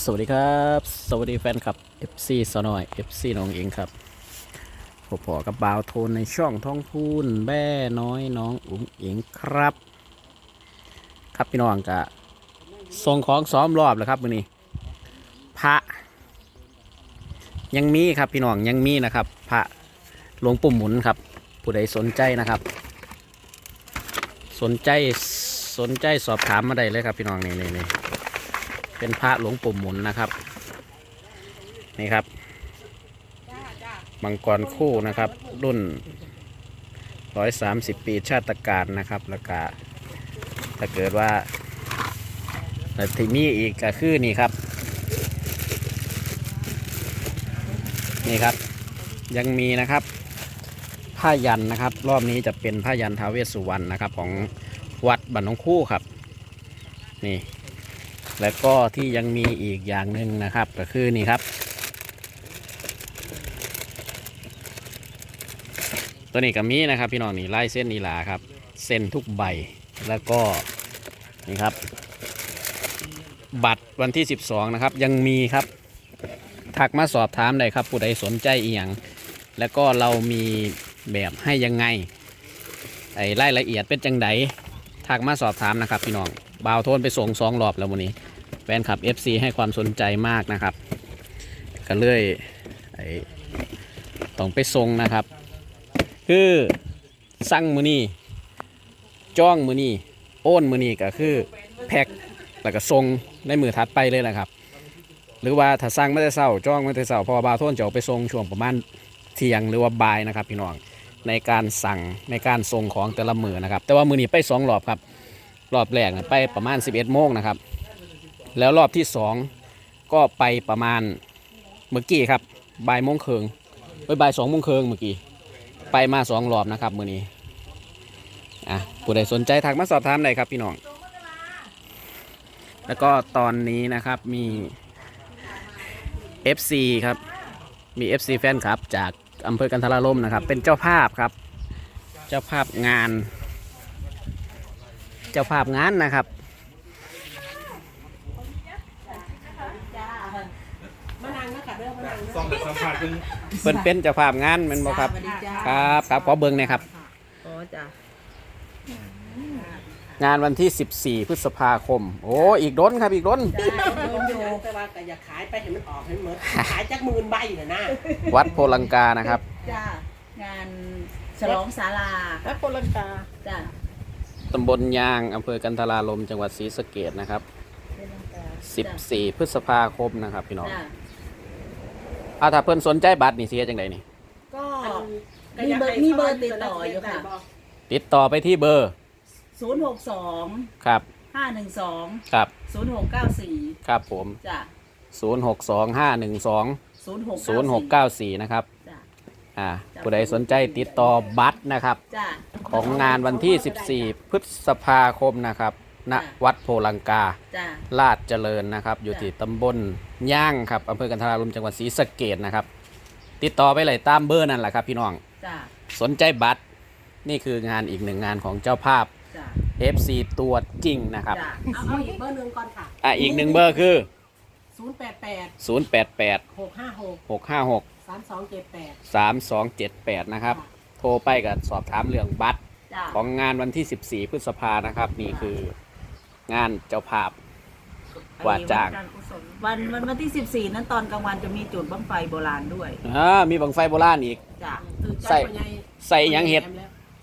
สวัสดีครับ สวัสดีแฟนคลับ FC สนอย FC น้องเองครับผมพอกับบาวโทนในช่องท้องพูนแบ่น้อยน้องอุ๋งเองครับ ครับพี่น้องกะส่งของซ้อมรอบแล้วครับมือนี้พระ ยังมีครับพี่น้องยังมีนะครับ พระหลวงปู่หมุนครับ ผู้ใดสนใจนะครับ สนใจสนใจสอบถามมาได้เลยครับพี่น้องนี่นี่นี่ เป็นพระหลวงปู่หมุนนะครับ นี่ครับมังกรคู่นะครับ รุ่น130ปีชาติการนะครับแล้วก็ถ้าเกิดว่าแต่ที่มีอีกก็คือนี่ครับ นี่ครับ ยังมีนะครับผ้ายันนะครับ รอบนี้จะเป็นผ้ายันทาวเวสสุวรรณนะครับ ของวัดบันนงคู่ครับ นี่ แล้วก็ที่ยังมีอีกอย่างหนึ่งนะครับ ก็คือนี่ครับ ตัวนี้ก็มีนะครับ พี่น้องนี่ไล่เส้นนีลาครับ เส้นทุกใบแล้วก็นี่ครับ บัตรวันที่ 12 นะครับ ยังมีครับทักมาสอบถามได้ครับ ผู้ใดสนใจอีกอย่างแล้วก็เรามีแบบให้ยังไงไอ้รายละเอียดเป็นจังไดทักมาสอบถามนะครับ พี่น้องบ่าวโทนไปส่งสองรอบแล้ววันนี้ แฟนคลับ FC ให้ความสนใจมากนะครับ ก็เลยต้องไปส่งนะครับ คือสั่งมือนี้จ้องมือนี้โอนมือนี้ก็คือแพ็คแล้วก็ส่งในมือถัดไปเลยนะครับ หรือว่าถ้าสั่งไม่ได้เศร้าจ้องไม่ได้เศร้าพอบาทนจะเอาไปส่งช่วงประมาณเที่ยงหรือว่าบ่ายนะครับพี่น้องในการสั่งในการส่งของแต่ละมือนะครับ แต่ว่ามือนี้ไปสองรอบครับรอบแรกไปประมาณ 11โมงนะครับ แล้วรอบที่สองก็ไปประมาณเมื่อกี้ครับบ่ายโมงครึ่งไปบ่ายสองโมงครึ่งเมื่อกี้ไปมาสองรอบนะครับมือนี้อะผู้ใดสนใจทักมาสอบถามได้ครับพี่น้อง แล้วก็ตอนนี้นะครับมี FC ครับมี FC แฟนครับ จากอำเภอกันทราลมนะครับ เป็นเจ้าภาพครับ เจ้าภาพงาน เจ้าภาพงานนะครับ มานั่งนะคะเด้อมานั่งเด้อ ซองแบบสัมผัส เป็นเพิ่นเป็นเจ้าภาพงานแมันบ่ครับ สวัสดีจ้าครับครับขอเบิ่งหน่อยครับ อ๋อจ้างานวันที่ 14 พฤษภาคม โอ้ อีกด้นครับอีกด้นจ้าโดนอยู่แต่ว่าก็อย่าขายไปเห็นมันออกให้หมดขายจักหมื่นใบน่ะนะวัดโพลังกานะครับ จ้างานฉลองศาลาแล้วโปลังกาจ้าตำบลยางอำเภอกันทราลมจังหวัดศรีสะเกดนะครับ14 พฤษภาคมนะครับพี่น้อง จ้า อ่าถ้าเพิ่นสนใจบัตรนี่สิเฮ็ดจังไดนี่ก็ก็มีเบอร์มีเบอร์ติดต่ออยู่ค่ะ ติดต่อไปที่เบอร์062 ครับ 512 ครับ 0694ครับผมจ้า062512 0694 0694 นะครับ จ้าอ่าผู้ใดสนใจติดต่อบัตรนะครับ จ้าของงานวันที่ 14 พฤษภาคมนะครับ ณจ้ะวัดโพลังกา จ้า ลาดเจริญนะครับ อยู่จ้ะที่ตำบลย่างครับอำเภอกันทรารมจังหวัดศรีสะเกดนะครับ ติดต่อไปเลยตามเบอร์นั่นแหละครับ พี่น้อง จ้า สนใจบัตร นี่คืองานอีกหนึ่งงานของเจ้าภาพ จ้า FC ตัวจริงนะครับ จ้า เอาเอาอีกเบอร์หนึ่งก่อนค่ะ อะอีกหนึ่งเบอร์คือศูนย์แปดแปด088หกห้าหก656สามสองเจ็ดแปด3278 นะครับ โทรไปกับสอบถามเรื่องบัตร จ้า ของงานวันที่ 14 พฤษภานะครับ นี่คือ งานเจ้าภาพกว่าจ้างวันวันวันที่ 14 นั้นตอนกลางวันจะมีจุดบั้งไฟโบราณด้วยอ่ามีบังไฟโบราณอีก จ้าใส่ ใส่หยังเห็ด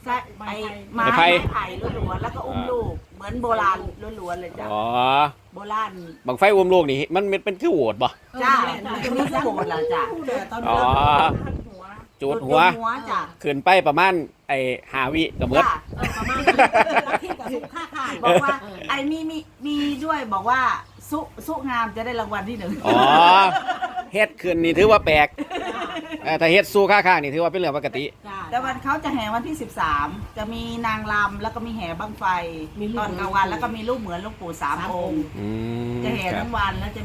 ใช่ไอ้ไม้ไม้ไผ่ไผ่ล้วนๆแล้วก็อุ้มลูก เหมือนโบราณล้วนๆเลยจ้ะอ๋อโบราณบังไฟวมลูกนี่มันมันเป็นคือโหวดบ่ จ้ามันจะมีสมุดแล้วจ้ะตอนอ๋อจูดหัว หัวจ้ะขึ้นไปประมาณไอ้หาวิกับเบิด จ้ะ เออประมาณนั้นบางที่กับสุค่าขายบอกว่าไอ้มีมีมีด้วย บอกว่าสุสุงามจะได้รางวัลที่หนึ่งอ๋อเฮ็ดขึ้นนี่ถือว่าแปลกเอ่อถ้าเฮ็ดสู้ข้างๆนี่ถือว่าเป็นเรื่องปกติจ้าแต่วันเขาจะแห่วันที่ 13 จะมีนางรำแล้วก็มีแห่บั้งไฟมีลูก ตอนกลางวันแล้วก็มีลูกเหมือนลูกปู่สามสามอองงค์ค์อืมจะแห่ครับ ทั้งวันแล้วจะ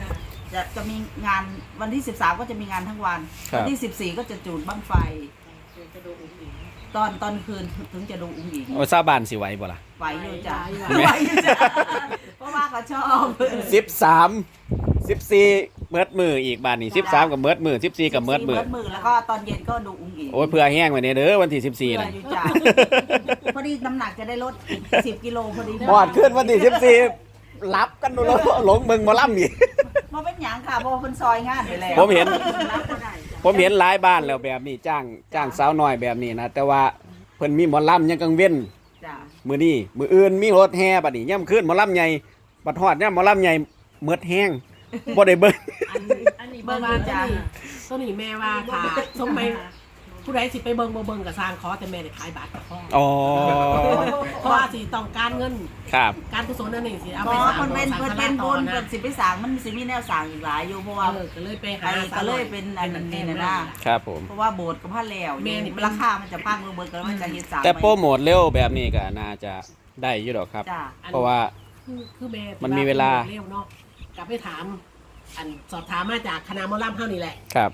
จะจะมีงานวันที่ 13 ก็จะมีงานทั้งวันครับ วัที่ 14 ก็จะจูดบั้งไฟจะดูอุ้งอิง ตอนตอนคืนถึงจะดูอุ้งอิงโอ้ซาบานสิไหวบ่ล่ะ ไหวอยู่จ้ะไหว ไหวอยู่จ้ะเพราะว่าเขาชอบ13สิบสี่เมิดมืออีกบาทนี่สิบสามกับเมิดมือสิบสี่กับเมิดมือเมิดมือแล้วก็ตอนเย็นก็ดูอุ้งอิงโอ้ยเพื่อแห้งไว้เนี่ยเด้อวันที่สิบสี่เพื่อนะอยู่จ้าพอดีน้ำหนักจะได้ลดอีกสิบกิโลพอดีบอดขึ้นวันที่สิบสี่รับกันดูแล้วหลงเมืองหมาล่ำอีก มาเป็นหยังค่ะเพราะว่าเป็นซอยงานไปแล้วผมเห็น รับก็ได้จ้ะ ผมเห็นหลายบ้านแล้วแบบนี้จ้างจ้างสาวน้อยแบบนี้นะแต่ว่าเพิ่นมีหมอลำยังกังเว้นจ้ามือนี้มืออื่นมีรถแห่บัดนี้ย่ำขึ้นหมอลำใหญ่บัดฮอดย่ำหมอลำใหญ่เมิดแห้งบ่ได้เบิ่ง อันอันนี้เบิ่งว่าจ้ะ ตัวนี้แม่ว่าถ้าสมไป ผู้ใดสิไปเบิ่งบ่เบิ่งก็สร้างขอแต่แม่ได้ขายบัตรก็พออ๋อเพราะว่าสิต้องการเงิน ครับ การกุศลนั่นเองสิเอาเพไปราะสร้างมันเป็นสร้างเพิ่นคณะเป็นต่บุอญนะเพิ่นสิไปสร้างมันสิมีแนวสร้างอีกหลายอยู่เพราะว่า เออก็เลยไปหาไอ้ก็เลยเป็นอันนี้นะนะ ครับผม เพราะว่าโบสถ์ก็พาแล้วแม่นี่เป็นราคามันจะพังลงเบิดก็แล้วมันจะเฮ็ดสร้างแต่ใหโปรโมทเร็วแบบนี้ก็น่าจะได้อยู่ดอกครับ จ้า เพราะว่า คือคือแม่มันมีเวลา เร็วเนาะกลับไปถาม อันสอบถามมาจากคณะหมอลำเท่านี้แหละ ครับ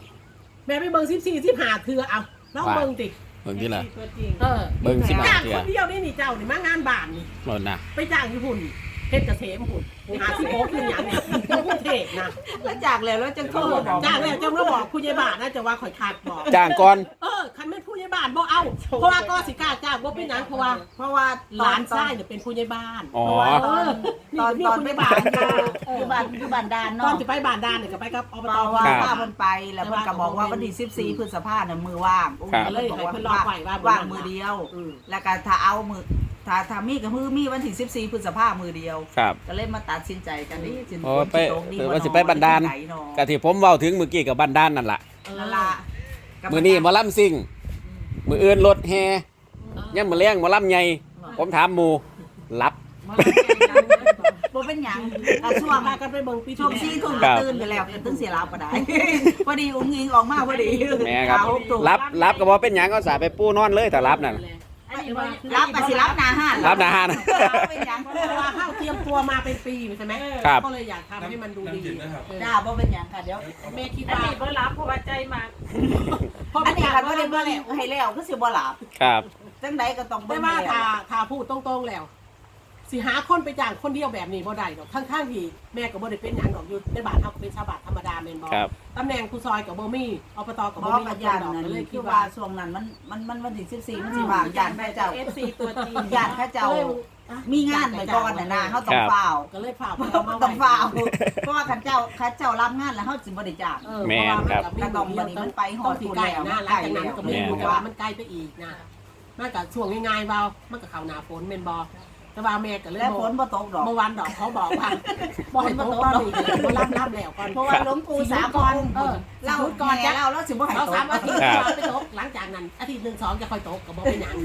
แม่ไปเบิ่ง14 15คือเอา ลองว่าเบิ่งติเบิ่งที่ละเออเบิ่งสิบห้าจ้างเที่คยนเดียวนี่นี่เจ้านี่มางานบ้านนี่โน่นนะไปจ้างญี่ปุ่นเพชรเกษมหุ่นหาที่โอ๊คคืออย่างนี้กรุงเทพนะแล้วจากแล้วแล้วจะโทรมาบอกจ้างแล้วเจ้ามาบอกผู้ใหญ่บ้านนะจะว่าข่อยขาดบอก จ้างก่อน เออ คันเป็นผู้ใหญ่บ้านบ่เอา เพราะว่าก็สิกล้าจ้างบ่เป็นหยังเพราะว่าเพราะว่าหลานชายเนี่ยเป็นผู้ใหญ่บ้าน อ๋อตอนตอนตอนไปบ้านอยู่บ้านอยู่บ้านดานตอเนาะนสิไปบ้านด้านเนี่ยก็ไปกับอบเพตราะว่าครับ ป้าเพิ่นไปแล้วเพิ่นก็บอกว่าวันที่14พฤษภาคมน่ะมือว่างครับ ก็เลยให้เพิ่นรอไว้ว่าว่างมือเดียว อืม แล้วก็ถ้าเอามือถ้าถ้ามีก็มือมีวันที่14พฤษภาคมมือเดียว ครับ ก็เลยมาตัดสินใจกันนี่สิโอ้ไปฝนสิตกดีเออบ่ว่าสิไปบันดาลไหเนาะกะที่ผมเว้าถึงเมื่อกี้กับบ้านด้านนั่นล่ะ เออนั่นล่ะ มือนี้หมอลำซิ่ง มืออื่นรถแห่ย่ำมือเลี้ยงหมอลำใหญ่ผมถามหมู่รับบ่เป็นหยังอะช่วงพากันไปเบิ่งปีช่วง4ทุ่มคก็รับตื่นไปแล้วก็ตื่นเสียรับก็ได้ พอดีอุ้งอิงออกมาพอดีแม่ครับขาวตุ่มรับรับก็บ่เป็นหยังก็สาไปปูนอนเลยแต่รับนั่น รับก็สิรับหน้าห้านรับหน้าห้าน เป็นหยังเพราะว่าข้าวเตรียมตัวมาเป็นปีใช่ไหมครับ ก็เลยอยากทำให้มันดูดีจ้าบ่เป็นหยังค่ะเดี๋ยวแม่คิดอันว่านี้บ่รับเพราะว่าใจมากอันนี้คันบ่ได้เบิ่งให้แล้วก็สิบ่หลับครับ จังไดก็ต้องไม่เบิ่งว่าให้แล้ถ้าวถ้าพูดตรงๆแล้ว สิหาคนไปจ้างคนเดียวแบบนี้บ่ได้ดอกทั้งๆที่แม่ก็บ่ได้เป็นหยังดอกอยู่ในบ้านเฮาก็เป็นชาวบ้านธรรมดาแม่นบ่ครับ ตำแหน่งผู้ซอยกับบ่มีอบตกับเพบ่ราะมีกับดยานอกนั่นก็เลยคิคืดอว่าว่าช่วงนั้นมันมันมันวันที่14มันสิว่างยานพระเจ้าเอฟซีตัวจริงญาติพระเจ้ามีงานไปก่อนน่ะนะเฮาต้องฝ้าวก็เลยฝากไปเอามาไว้ต้องฝ้าวเพราะว่าคันเจ้าคันเจ้ารับงานแล้วเฮาสิบ่ได้จ้างเออแม่นครับเพาะว่ามันก็มีแล้วต้องวันนี้มันไปฮอดต้องสิใกล้นะหลังจากนั้นก็ไม่แม่นรู้ครับ ว่ามันใกล้ไปอีกนะมันก็ช่วงง่ายๆเบามันก็เข้าหน้าฝนแม่นบ่ แต่ว่าแม่ก็เลยและบฝอกนบ่ตกดอก เมื่อวานดอกเขาบอกว่าบอกให้ตกตอนนี้ก็รับรับแล้วก่อนเพราะว่าหลวงปู่สามก่อนองค์เออเราเราก่ก่ออนนจะจะเราเราสิบ่ให้เราตกสามอาทิตย์ครับ ไปตกหลังจากนั้นอาทิตย์หนึ่งสองจะค่อยตกก็บอกเป็นหยัง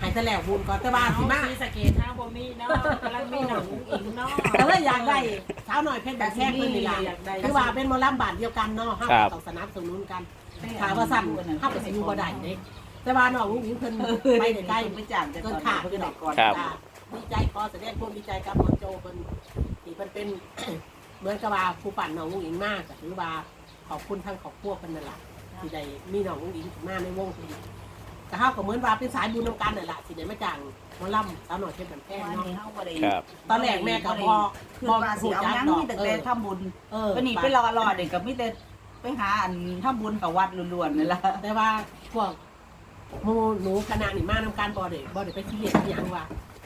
ใหายแต่แล้วบุญก่อนแต่ว่าสิมาซีสะเกตห้าบ่มีเนาะกำลังมีหนังอิงเนาะแต่ว่าอยากได้เช้าหน่อยเพชรแบบแท่งเพิ่นนี่ล่ะอยากได้คือว่าเป็นหมอลำบาทเดียวกันเนาะเฮาครับ ต้องสนับสนุนกันถามว่าสั่นเฮาก็สิอยู่บ่ได้เด้แต่ว่าน้องอุ้งอิงเพิ่นไปได้ใกล้ ไปจ้างจะเกิก่อนนขาดเพิ่เกินนได้ดอกก่อนครับ จ้ะ ดีใจขอแสดงความดีใจกับหมอโจเพิ่นที่เพิ่นเป็น เหมือนกับว่าผู้ปั่นน้องอุ้งอิงมากก็ถือว่าขอบคุณทั้งครอบครัวเพิ่นนั่นล่ะที่ได้มีน้องอุ้งอิงขึ้นมาในวงนี้ก็เฮาก็เหมือนว่าเป็นสายบุญนำกันนั่นล่ะสิได้มาจ้างหมอลำสาวหน่อยเพชรบันแพงวันเนาะนี้เฮาบ่ได้ครับ ตอนแรกแม่ก็บ่คือว่าสิเอาหยังมีแต่แต่ทำบุญเออวันนี้ไปรอรอเด็กก็มีแต่ไปหาอันทำบุญกับวัดล้วนๆนี่ล่ะแต่ว่าพวกหมู่หนูคณะนี่มานำการบ่ได้บ่ได้ไปที่เฮ็ดอิหยังว่าคือ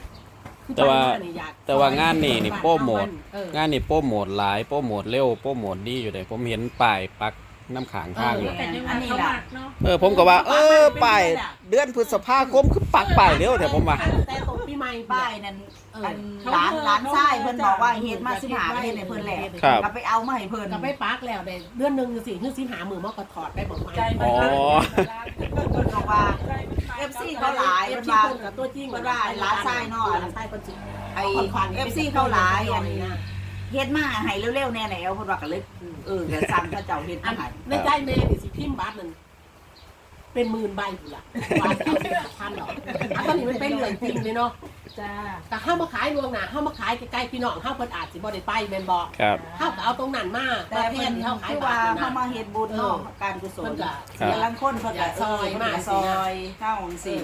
แต่ว่า ไปมนี่อยกแต่ว่างานนี่นี่โปรโมท เอองานนี่โปรโมทหลายโปรโมทเร็วโปรโมทดีอยู่เลยผมเห็นป้ายปักน้ำขางทางอยู่เป็นยังไงเขามากเนาะเออผมก็ว่า เออป้ายเดือนพฤษภาคมคือปักป้ายเร็วแต่ผมว่า แต่ตกปีใหม่ป้ายนั่นอันหลานหลานชายเพิ่นบอกว่าเฮ็ดมาสิบหาเฮ็ดให้เพิ่นแหละครับ ก็ไปเอามาให้เพิ่นก็ไปปักแล้วได้เดือนหนึงสิคือสิหามือมอก็ถอดไปบอกใหม่ใจมันอ๋อ เพิ่นบอกว่า FC เขาหลายเอเพิ่ฟนซีว่าเพิ่นกับตัวจริงเพิ่นว่าหลานชายเนาะหลานชายเพิ่นสิไอ้ FC เขาหลายอันเฮ็ดมาให้เร็วๆแน่แล้วเพิ่นว่าก็เลยเออก็สั่งเขาเจ้าเฮ็ดอัมานให้ในใจแม่นี่สิพิมพ์บัตรนั่น เป็นหมื่นใบอยู่ล่ะบาทเอาสิบพันดอกอันตอนนี้มันเป็นเรื่องจริงเลยเนาะจ้าแต่เฮามาขายรวงหน้าเฮามาขายใกล้ๆพี่น้องเฮาเพิ่นอาจสิบ่ได้ไปแม่นบ่ครับเฮาก็เอาตรงนั้นมาแต่เพิ่นเฮาขายคือบาว่าทเฮานะมาเฮ็ดบุญเนาะการกุศลเพิ่นก็ครับ แต่ละคนเพิ่นก็อยากซอยมากสินะซอยเฮาจังซี่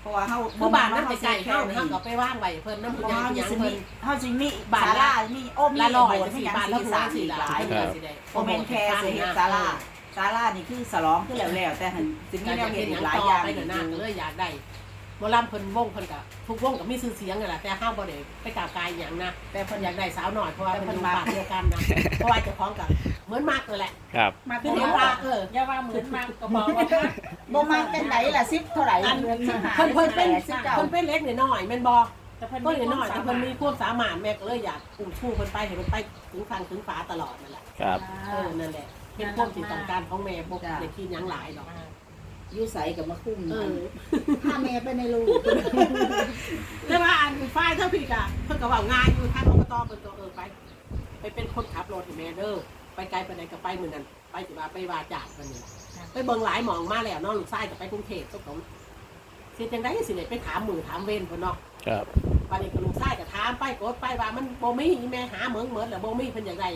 เพราะว่าเฮาคือบ้านนั้นไปไกลแค่เฮานี้เฮาก็ไปว่างไว้เพิ่นน้ำเพผู้ราะใหญ่ว่าเฮาผู้หสิยังมีเพิ่นเฮาสิมีบ้านศาละลามีโอ้มีละร้อยโบสจัถ์งมีซี่หยังบ้านละสีหัวสาสี่สี่หลาหลายเพิ่นก็สิได้โอเมนแคร์สิเฮ็ดศาลา ศาลานี่คือสลองคือแล้วแล้วแต่หันสิมีก็แนจะวเป็เฮ็นดหอียังกหลายต่ออย่างไปเดี๋ยวหน้าก็เลยอยากได้หมอลำเพิ่นวงเพิ่นก็ทุกวงก็มีชื่อเสียงนั่นแหละแต่ห้ามบ่ได้ไปกล่าวกายหยังนะแต่เพิ่นอยากได้สาวหน่อยเพราะว่าเพิ่นอยู่บ้านเดียวกันนะเพราะว่าเจ้าของก็เหมือนมากเลยแหละครับมาคือเห็เห็นนว่าว่าเอออย่าว่าเหมือนมากก็บอกว่าบ่มาจังไดล่ะ10เท่าไหร่อันเดือนสิบห้าเพิ่นเพิ่นเป็นสิบเก้าเพิ่นเป็นเล็กน้อยๆแม่นบ่แต่เพิ่นเพิ่นมีน้อยคแต่วามเพิ่นสามารถมีความสามารถแม่ก็เลยอยากอุ้มชู้เพิ่นไปให้เพิ่นไปถึงฟังถึงฟ้าตลอดนั่นแหละครับเออนั่นแหละ เป็นความจิตต้องการของแม่บ่ได้คิดหยังหลายดอก อยู่ใสกับมาคุ้มเออพาแม่ไปในลูกแต่ว่าอันฝ่ายเท่าพี่กะเพิ่นก็เว้าง่ายอยู่ทางอบตเพิ่นก็เออไป ไปเป็นคนขับรถให้แม่เด้อไปไกลไปไหนก็ไปมื้อนั้นไปสิว่าไปว่าจากเพิ่นนี่ล่ะไปเบิ่งหลายหมองมาแล้วเนาะลูกชายก็ไปกรุงเทพก็ผมสิจังได๋สิได้ไปถามมือถามเว้นเพิ่นเนาะ ครับบัดนี้ก็ลูกชายก็ถามไปกดไปว่ามันบ่มีอีแม่หาเหมืองเหมือนแล้วบ่มีเพิ่นอยากได้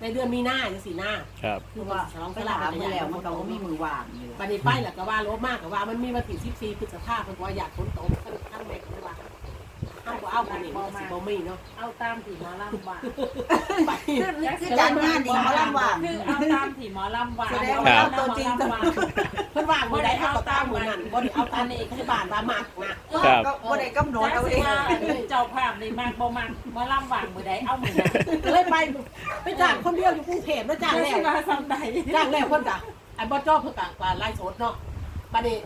ในเดือนมีนาจังซี่นะครับ คือว่าฉลองไปตลาดถามจักรไปยานแล้วมันก็บ่มีมือว่างอยู่บัดนี้ไปแล้วก็ว่าลบมากก็ว่ามันมีวันที่14พฤษภาคมเพิ่นก็ว่าอยากฝนตกทั้งทั้งแม่ก็ เลยว่าเฮาบ่เอาบ่นี่มันก็สิบ่มีเนาะเอาตามที่หมอลำว่าไปคือจัดงานนี่หมอลำว่างคือเอาตามที่หมอลำว่าแสดงว่าเราตัวจริงหมอลำว่าเพิ่นว่างบ่ได้เฮาก็ตามมื้อนั้นบ่ได้เอาตามนี้คือบ้านว่ามักนะครับก็บ่ได้กำหนดเอาเองเจ้าภาพนี่มากบ่มากหมอลำว่างมือใดเอามือนั้นก็เลยไปไปจ้างคนเดียวอยู่กรุงเทพแล้วจ้างเจ้าแล้วสิว่าซ้ำใดจ้างแล้วเพิ่นก็ไอ้บ่จ้อเพิ่นก็ว่าไล่สดเนาะบัดนี้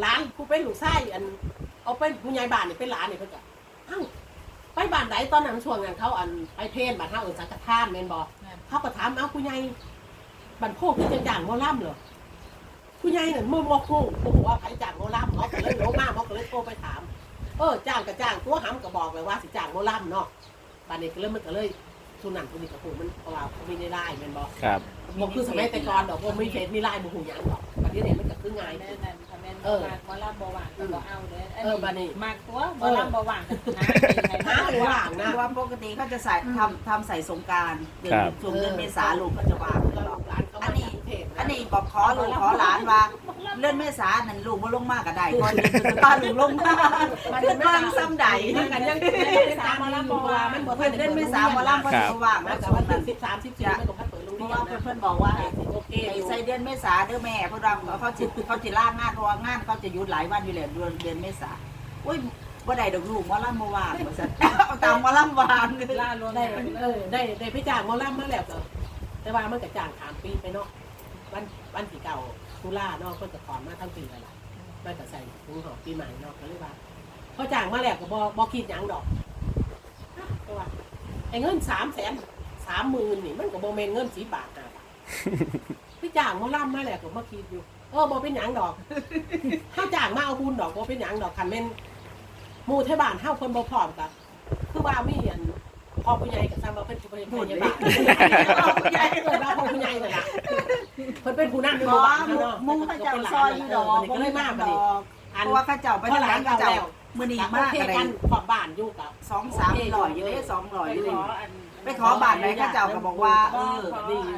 หลานผู้เป็นลูกชายอันเอาเป็นผู้ใหญ่บ้านนี่เป็นหลานนี่เพิ่นก็ เอ้าไปบ้านไหนตอนนั้นช่วงนั้นเขาอันไปเทศน์บ้านเฮาเอิ้นสังฆทานแม่นบ่เขาก็ถามเอ้าผู้ใหญ่บ้านโพกคือจังจ้างหมอลำเหรอผู้ใหญ่นั่นมือบ่โคงบ่ฮู้ว่าไผจ้างหมอลำเนาะก็เลยโลมาเขาก็เลยโทรไปถาม เออจ้างก็จ้างตัวหำก็บอกไปว่าสิจ้างหมอลำเนาะบัดนี้ก็เลยมันก็เลย ทุนนั้นทุนนี้ก็ฮู้มันเพราะว่าเขามีในไลน์แม่นบ่ครับบ่คือสมัยแต่ก่อนดอกบ่มีเฟซมีไลน์บ่ฮู้หยังดอกบัดนี้เนี่ยมันก็คือง่ายแม่ขึ้นนั่นค่ะแม่นมากหมอลำบ่ว่างก็บ่เอาเด้อเออบัดนี้มากตัวหมอลำบ่ว่างนะหาหรือว่างเพนะราะว่าปกติเขาจะใส่ทำทำใส่สงกรารเดือนครับ ช่วงเดือนเมษาลูกเขาจะวางก็ลองร้านเขามาจากกรุงเทพอันนี้บอกขอลูกขอหลานว่า เลื่อนเมษานั่นลูกบ่ลงมากก็ได้ก่อนเดือนพฤษภาลูกลงมามันเป็นบ้างซ้ำใดมันกันยังเป็นตามมาแล้วบ่ว่ามันบ่เพื่อนเดือนเมษาหมาล่ำก็จะว่างแล้แล้ววแต่ช่วว่างนั้น13 14มันก็พัดเปิดโรงเพเรีราะยนว่านะเพื่อนบอกว่าโอเคอยู่ใส่เดือนเมษาเด้อแม่เพราะว่าเขาจิเขาจิลางานเพราะว่างานเขาจะหยุดหลายวันอยู่แล้วเดือนเดือนเมษาอุ้ยบ่ได้ดอกลูกหมอลำบ่ว่างว่าซั่นเอาตามหมอลำวางเลยล่ารวมได้ได้เออได้ได้ไปจ้างหมอลำมาแล้วก็แต่ว่ามันก็จ้างถามปีไปเนาะวันวันที่เก่า ตุลาเนาะเพิ่นก็ถอมาทั้งปีแล้วล่ะมันก็ใส่ถุงหอมปีใหม่เนาะก็เลยว่าพอจ้างมาแล้วก็บ่บ่คิดหยังดอกก็ว่าไอ้เงิน3แสน3หมื่นนี่มันก็บ่แม่นเงิน10บาท5บาทไปจ้างมอลำมาแล้วก็มาคิดอยู่เออบ่เป็นหยังดอกเฮาจ้างมาเอาบุญดอกบ่เป็นหยังดอกคันแม่นหมู่ไทบานเฮาเพิ่นบ่พร้อมกับคือว่ามีอัน พ่อผู้ใหญ่กับซ้ำว่าเพิ่นผู้ใหญ่ผู้ใหญ่บ้านพ่อผู้ใหญ่เกิดว่าพ่อผู้ใหญ่เลยล่ะเพิ่นเป็นผู้นั่งในหบ่มู่บ้านมุเนาะมุงเขาเจ้าซอยอยู่ดอกก็เลยมาบัดดนี้อกอันเพราะว่าเขาเจ้าไปทางหลังเขาเจ้ามื้อนี้มากโอเคอะไรกันขอบบ้านอยู่กับสองสามร้อยอยู่เลยสองร้อยอยู่เลยอันไปขอบาทไหนเขาเจ้าก็บอกว่าเออดีดี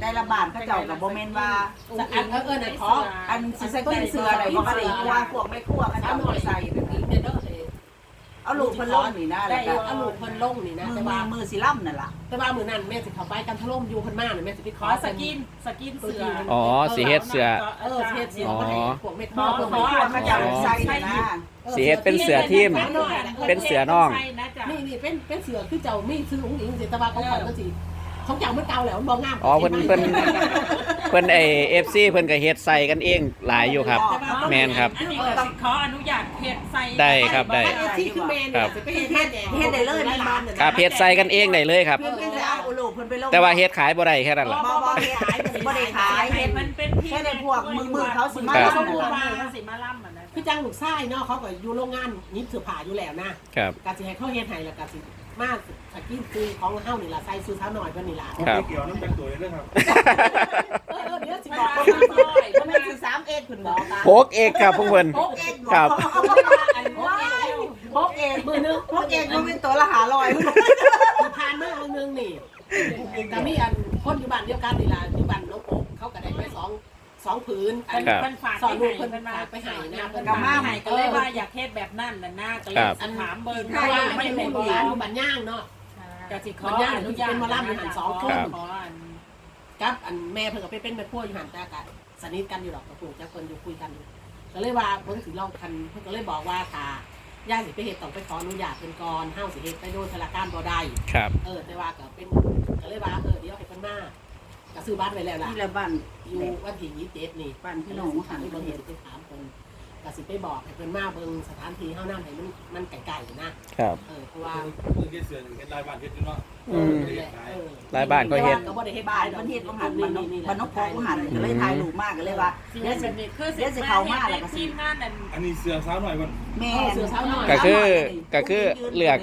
ได้ละบาทเขาเจ้าก็บ่แม่นว่าอันเออเออน่ะขออันสิใส่กินเสืออะไรบ่ก็ได้กลัวพวกไม่ครัวเขาสาเจ้ามหน่บ่อยใส่ เด้อเด้อเอาลูกเพิ่นลงนี่นะได้แล้วก็เอาลูกเพิ่นลงนี่นะมือแต่มืว่าอมือสิล่ำนั่นล่ะแต่ว่ามื้อนั้นแม่สิเข้าไปกันถล่มอยู่เพิ่นมาน่ะแม่สิไปขขออสกินสกินเสืออ๋อสีเฮ็ดเสือ เออเฮ็ดเสียงมาให้พวกแม่ขพ่ออเพิ่นขมาอพวกเขาเจ้าใส่นี่นะสีเฮ็ดเป็นเสือทีมเป็นเสือน่อง นี่นี่เป็นเป็นเสือคือเจ้ามีซื้อของหญิงสิแต่ว่าของข่อยมันสิของเจ้ามันเก่าแล้วมันบ่งามอ๋อเพิ่นเพิ่น เพิ่นไอเอฟซีเพิ่นก็เฮ็ดใส่กันเองหลายอยู่ครับ แมนครับ อันนี้ก็ขออนุญาตเฮ็ดใส่ได้ครับได้ไอ้ที่คือแมนเนี่ยสิไปเฮ็ดเฮ็ดเฮ็ดได้เลยในบ้านครับเฮ็ดใส่กันเองได้เลยครับ เพิ่นเพิ่นจะเอาลูกเพิ่นไปลงแต่ว่าเฮ็ดขายบ่ได้แค่นั้นแหละบ่บ่เฮ็ดขายบ่ได้ขายเฮ็ดมันเป็นแค่ในพวกมือมือเขาสิมาครับสมมุติว่าเขาสิมาล่ำอะนะคือจังลูกชายเนาะเขาก็อยู่โรงงานยิบเสื้อผ้าอยู่แล้วนะครับกะสิให้เขาเฮ็ดให้แล้วกะสิมาสกินซื้อของเฮานี่ล่ะใส่ซื้อเท้าหน่อยเพิ่นนี่ล่ะครับเกี่ยวน้ำเป็นตัวเลยนะครับ เออเออเดี๋ยวสิบบออกกว่าว่าไม่บ่แม่นสิ3เอ็ดเพิ่นบอกค่ะโพกเอกครับพวกเพิ่น พกเอ็ดครับ อันพวกเองพกเอ็ดมือนึงพกเอ็ดบ่เป็นตัวละ500ที่ผ่านมาเมืองนึงนี่ก็มีอันคนอยู่บ้านเดียวกันนี่ล่ะอยู่บ้านน้องโป๊กเขาก็ได้ไปสองสองผืนอัเพิ่นนครับเพิ่นฝากสอนลูกเพิ่นเพิ่นมาฝากไปให้นะเพิ่นเพิ่นมามาให้ก็เลยว่าอยากเฮ็ดแบบนั้นน่ะนะก็เลยครับ ถามเบิ่งเพราะว่าไม่ไม่ได้ได้พูบดอกอยู่บันย่างเนาะก็สิขอมันยากอนุญาตเป็นหมอลำอยู่หันสองคนครับขออัน กับอันแม่เพิ่นก็ไปเป็นแม่พวกอยู่หันแต่กันสนิทกันอยู่ดอกกับปู่จักเพิ่นอยู่คุยกันอยู่ก็เลยว่าเพิ่นสิลองคันเพิ่นก็เลยบอกว่าถ้าย่าสิไปเฮ็ดต้องไปขออนุญาตเพิ่นก่อนเฮาสิเฮ็ดไปโดยธนาคารบ่ได้ครับ เออแต่ว่าก็เป็นก็เลยว่าเออเดี๋ยวให้เพิ่นมาก็ซื้อบัตรไว้แล้วล่ะที่ละบ้านอยู่วันที่ยี่สิบเจ็ดนี่บ้านพี่น้องหันไปเบิ่งสิไปถามเพิ่น ก็สิไปบอกให้เพิ่นมาเบิ่งสถานที่เฮานำให้มันมันไกลๆนะครับ เออเพราะว่ามือเฮ็ดเสือเฮ็ดลายบ้านเฮ็ดอยู่เนาะอืมเออหลายบ้านก็เฮ็ดก็บ่ได้เฮ็ดบ้านประเทศบังหันบ้านนกบ้านนกโพบังหันก็เลยถ่ายรูปมากก็เลยว่าสิเดี๋ยวเฮ็ดสิแบบนี้คือเดี๋ยวสิเข้ามาแล้วก็สิทีมงานนั่น อันนี้เสือสาวหน่อยมันแม่เสือสาวน้อยก็คือก็คือเลือก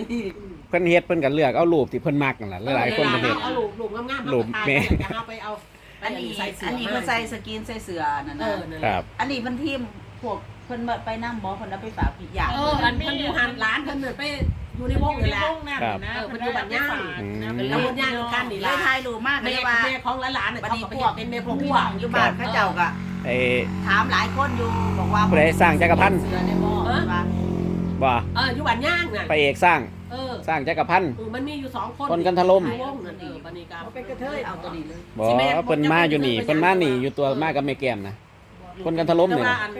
เพิ่นเฮ็ดเพิ่นก็เลือกเอารูปที่เพิ่นมักนั่นแหละหลายๆคนเพิ่นเฮ็ด เอาลูกลูกงามๆรูปแม่ จะเอาไปเอาไปอันนี้ใส่เสื้ออันนี้มาเพิ่นใส่สกินใส่เสื้อนั่นเอน่ะอนั่นคแหละ รับ อันนี้เพิ่นทีมพวก เพิ่นไปนำบ่เพิ่นเอาไปฝากพี่ยาเอออันเพิ่นอยู่หันร้านเพิ่นน่ะไปอยู่ในวงอยู่นี่ในแหละวงนั่นนะเออเพิ่นอยู่บ้านย่างอืมเป็นตำบลย่างกันนี่เลล่ะยถ่ายรูปมากก็แม่เลยว่าแม่ของหลานๆน่ะบัดเขานี้ก็ไปพวกเป็นแม่พวกพี่พวน้อกงอยู่บ้านเขาเจ้าก็ไอ้ถามหลายคนอยู่บอกว่าผู้ใดสร้างจักรพันธ์เสือในบ่อเออว่าบ่เอออยู่บ้านย่างน่ะพระเอกสร้างเออสร้างจักรพันธ์เออมันมีอยู่สองคนคนกันทะล่มอยู่วงนั่นเออบัดนี้ก็เป็นกระเทยเอาตัวนี้เลยบ่เพิ่นมาอยู่นี่เพิ่นมานี่อยู่ตัวมากับแม่แก้มนะ คนกันทะล่มนี่แต่นะว่าอัน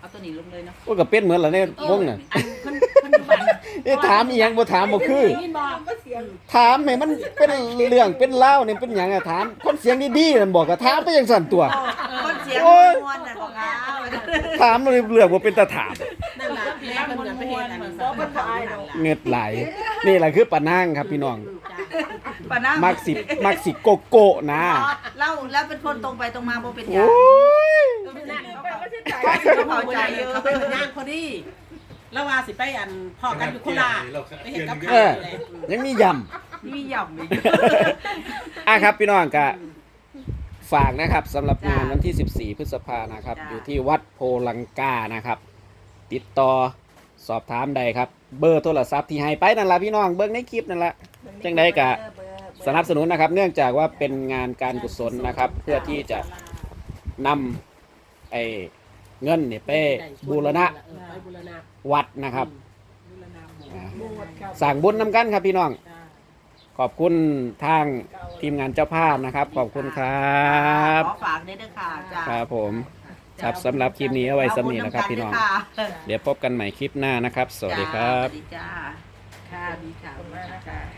เอาตัวนี้ลงเลยเนาะโอ้ยก็เป็นเหมือนล่ะในวงน่ะอันเพิ่นเพิ่นอยู่บ้านเอ๊ะถามอีหยังบ่ถามบ่คือ ได้ยินบ่ถามให้มันเป็นเรื่องเป็นเล่าวนี่เป็นหยังอะถาม คนเสียงดีๆนั่นบอกก็ถามไปจังซั่นตัว คนเสียงโอ้ยมวนน่ะบอกว่าถามเลยเรื่องบ่เป็นตาถามนั่นล่ะแม่เพิ่นน่ะไปเฮ็ดอันนั้นเพิ่นขายนั่นล่ะเงือดไหลนี่แหละคือปะนางครับพี่น้องจ้ะ ปะนะมักสิมักสิโกโก้นะเล่าแล้วเป็นคนตรงไปตรงมาบ่เป็นหยัโอ้งยนั่นเขาก็เขาเข้าใจเยอะเขาไปย่างพอดีแล้วว่าสิไปอันพ่อกันอยู่โคราชไปเห็นกับเอข้าวอเลยยังมียำ มีหย่ำอีก อะครับพี่น้องก็ฝากนะครับสำหรับงานจ้าวันที่ 14 พฤษภานะครับ จ้าอยู่ที่วัดโพลังกานะครับ ติดต่อสอบถามใดครับ เบอร์โทรศัพท์ที่ให้ไปนั่นละพี่น้องเบิ้งในคลิปนั่นละจังใดกะ สนับสนุนนะครับ เนื่องจากว่าเป็นงานการกุศลนะครับ เพื่อที่จะนำไอ้เงินเนี่ยไปบูรณะเออไปบูรณะวัดนะครับดูแลนามหมู่อ่าบูรณะสั่งบุญนำกันครับพี่น้องจ้าขอบคุณทางทีมงานเจ้าภาพนะครับ ขอบคุณครับขอฝากด้วยเด้อค่ะจ้าครับผมครับสำหรับคลิปนี้เอาไว้สำนีนะครับ พี่น้อง เดี๋ยวพบกันใหม่คลิปหน้านะครับ สวัสดีครับ สวัสดีจ้าค่ะดีค่ะ